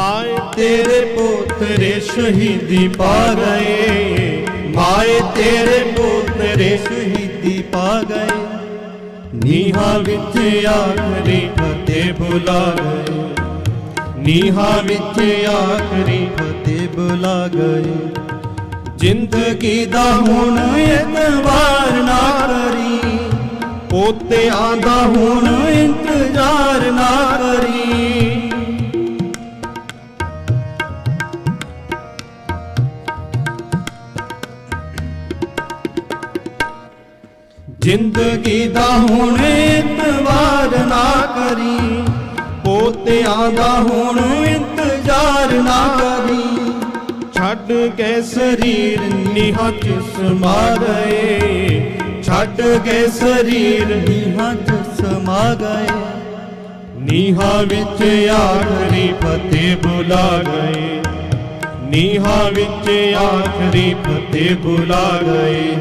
ਮਾਏ ਤੇਰੇ ਪੋਤਰੇ ਸ਼ਹੀਦੀ ਪਾ ਗਏ। ਮਾਏ ਤੇਰੇ ਪੋਤਰੇ ਸ਼ਹੀਦੀ ਪਾ ਗਏ। ਨੀਹਾ ਵਿੱਚ ਆਖਰੀ ਫਤਿਹ ਬੁਲਾ ਗਏ। ਨੀਹਾ ਵਿੱਚ ਆਖਰੀ ਫਤਿਹ ਬੁਲਾ ਗਏ। ਜ਼ਿੰਦਗੀ ਦਾ ਹੁਣ ਇਤਵਾਰ ਨਾ ਕਰੀ। ਪੋਤਿਆਂ ਦਾ ਹੁਣ ਇੰਤਜ਼ਾਰ ਨਾ ਕਰੀ। ਜ਼ਿੰਦਗੀ ਦਾ ਹੁਣ ਇਤਵਾਰ ਨਾ ਕਰੀ, ਪੋਤਿਆਂ ਦਾ ਹੁਣ ਇੰਤਜ਼ਾਰ ਨਾ ਕਰੀ। ਛੱਡ ਕੇ ਸਰੀਰ ਨੀਹਾਂ ਚ ਸਮਾ ਗਏ ਛੱਡ ਕੇ ਸਰੀਰ ਨੀਹਾਂ ਚ ਸਮਾ ਗਏ ਨੀਹਾਂ ਵਿੱਚ ਆਖਰੀ ਫਤਿਹ ਬੁਲਾ ਗਏ ਨੀਹਾ ਵਿੱਚ ਆਖਰੀ ਫਤਿਹ ਬੁਲਾ ਗਏ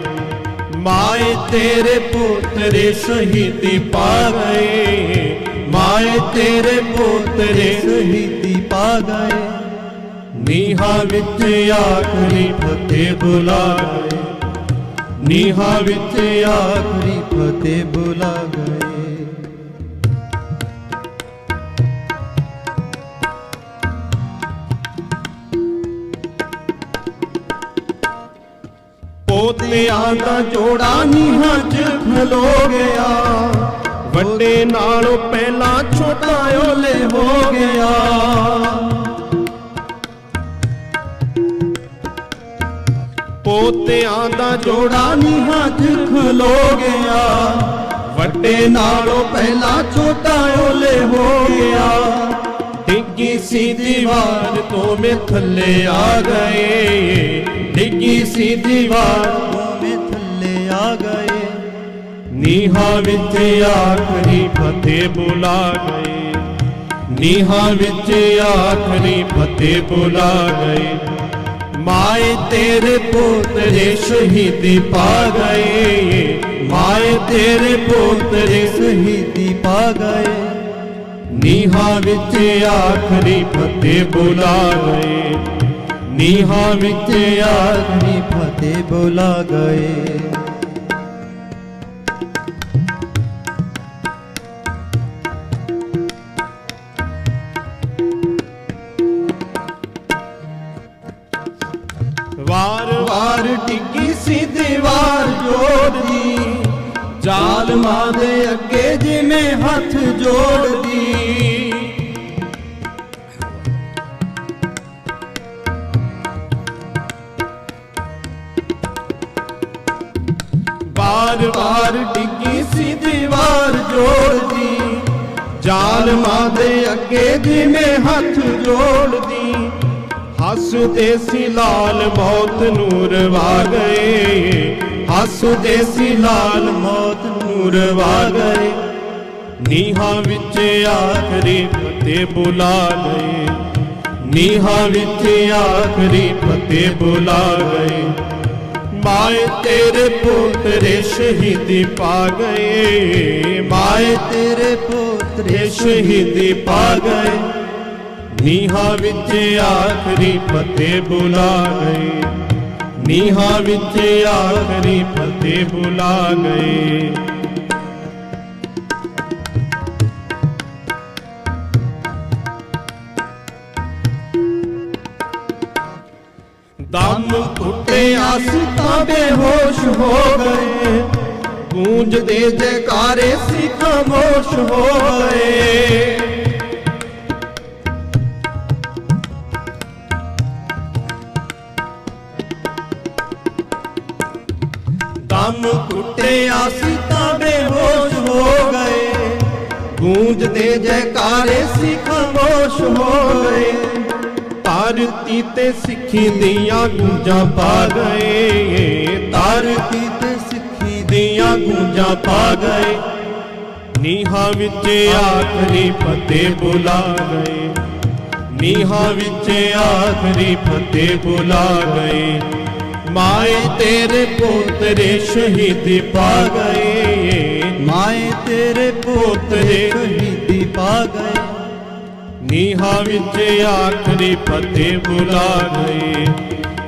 ਮਾਏ ਤੇਰੇ ਪੁੱਤਰੇ ਸ਼ਹੀਦੀ ਪਾ ਗਏ ਮਾਏ ਤੇਰੇ ਪੁੱਤਰੇ ਸ਼ਹੀਦੀ ਪਾ ਗਏ ਨੀਹਾ ਵਿੱਚ ਆਖਰੀ ਫਤਿਹ ਬੁਲਾ ਗਏ ਨੀਹਾਂ ਵਿੱਚ ਆਖਰੀ ਫਤਿਹ ਬੁਲਾ ਗਏ ਪੋਤਿਆਂ ਦਾ ਜੋੜਾ ਨੀਹਾਂ 'ਚ ਖਲੋ ਗਿਆ। ਵੱਡੇ ਨਾਲੋਂ ਪਹਿਲਾਂ ਛੋਟਾ ਓਲੇ ਹੋ ਗਿਆ। ਪੋਤਿਆਂ ਦਾ ਜੋੜਾ ਨੀਹਾਂ 'ਚ ਖਲੋ ਗਿਆ। ਵੱਡੇ ਨਾਲੋਂ ਪਹਿਲਾਂ ਛੋਟਾ ਓਲੇ ਹੋ ਗਿਆ। ਡਿੱਗੀ ਸੀ ਦੀਵਾਰ ਤੋਂ ਮੇ ਥੱਲੇ ਆ ਗਏ। ਡਿੱਗੀ ਸੀ ਦੀਵਾਰ। ਦੋਵੇਂ ਥੱਲੇ ਆ ਗਏ। ਨੀਹਾਂ ਵਿੱਚ ਆਖਰੀ ਫਤਿਹ ਬੁਲਾ ਗਏ। ਨੀਹਾਂ ਵਿੱਚ ਆਖਰੀ ਫਤਿਹ ਬੁਲਾ ਗਏ। ਮਾਏ ਤੇਰੇ ਪੋਤਰੇ ਸ਼ਹੀਦੀ ਪਾ ਗਏ। ਮਾਏ ਤੇਰੇ ਪੋਤਰੇ ਸ਼ਹੀਦੀ ਪਾ ਗਏ। ਨੀਹਾਂ ਵਿੱਚ ਆਖਰੀ ਫਤਿਹ ਬੁਲਾ ਗਏ। ਨੀਹਾਂ ਵਿੱਚ ਆਖਰੀ ਆਖਰੀ ਫਤਿਹ ਬੁਲਾ ਗਏ ਵਾਰ ਵਾਰ ਟਿੱਕੀ ਸੀ ਦੀਵਾਰ ਜੋੜਦੀ ਜ਼ਾਲਮਾਂ ਦੇ ਅੱਗੇ ਜਿਵੇਂ ਹੱਥ ਜੋੜਦੀ ਬਾਰ ਜ਼ਾਲਮਾਂ ਦੇ ਅੱਗੇ ਜਿਵੇਂ ਹੱਥ ਜੋੜਦੀ ਹੱਸਦੇ ਸੀ ਲਾਲ ਮੌਤ ਨੂਰ ਵਾ ਗਏ। ਹੱਸਦੇ ਸੀ ਲਾਲ ਮੌਤ ਨੂਰ ਵਾ ਗਏ। ਨੀਹਾਂ ਵਿੱਚ ਆਖਰੀ ਫਤਿਹ ਬੁਲਾ ਗਏ। ਨੀਹਾਂ ਵਿੱਚ ਆਖਰੀ ਫਤਿਹ ਬੁਲਾ ਗਏ। ਮਾਏ ਤੇਰੇ ਪੁੱਤਰੇ ਸ਼ਹੀਦੀ ਪਾ ਗਏ। ਮਾਏ ਤੇਰੇ ਪੋਤਰੇ ਸ਼ਹੀਦੀ ਪਾ ਗਏ। ਨੀਹਾਂ ਵਿੱਚ ਆਖਰੀ ਫਤਿਹ ਬੁਲਾ ਗਏ। ਨੀਹਾਂ ਵਿੱਚ ਆਖਰੀ ਫਤਿਹ ਬੁਲਾ ਗਏ। ਦਮ ਘੁੱਟੇ ਆਸਤਾ ਬੇਹੋਸ਼ ਹੋ ਗਏ। ਗੂੰਜਦੇ ਜੈਕਾਰੇ ਸੀ ਖਾਮੋਸ਼ ਹੋ ਗਏ ਦਮ ਘੁੱਟੇ ਆਸਤਾ ਬੇਹੋਸ਼ ਹੋ ਗਏ। ਗੂੰਜਦੇ ਜੈਕਾਰੇ ਸੀ ਖਾਮੋਸ਼ ਹੋ ਧਰਤੀ ਤੇ ਸਿੱਖੀ ਦੀਆਂ ਗੂੰਜਾਂ ਪਾ ਗਏ। ਧਰਤੀ ਤੇ ਦੀਆਂ ਗੂੰਜਾਂ ਪਾ ਗਏ। ਨੀਹਾਂ ਵਿੱਚ ਆਖਰੀ ਫਤਿਹ ਬੁਲਾ ਗਏ। ਨੀਹਾਂ ਵਿੱਚ ਆਖਰੀ ਫਤਿਹ ਬੁਲਾ ਗਏ। ਮਾਏ ਤੇਰੇ ਪੋਤਰੇ ਸ਼ਹੀਦੀ ਪਾ ਗਏ। ਮਾਏ ਤੇਰੇ ਪੋਤਰੇ ਸ਼ਹੀਦੀ ਪਾ ਗਏ। ਨੀਹਾਂ ਵਿੱਚ ਆਖਰੀ ਫਤਿਹ ਬੁਲਾ ਗਏ।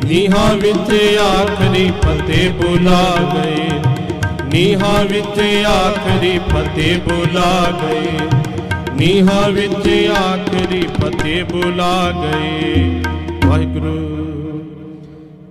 ਨੀਹਾਂ ਵਿੱਚ ਆਖਰੀ ਫਤਿਹ ਬੁਲਾ ਗਏ। ਨੀਹਾਂ ਵਿੱਚ ਆਖਰੀ ਫਤਿਹ ਬੁਲਾ ਗਏ। ਨੀਹਾਂ ਵਿੱਚ ਆਖਰੀ ਫਤਿਹ ਬੁਲਾ ਗਏ। ਵਾਹਿਗੁਰੂ।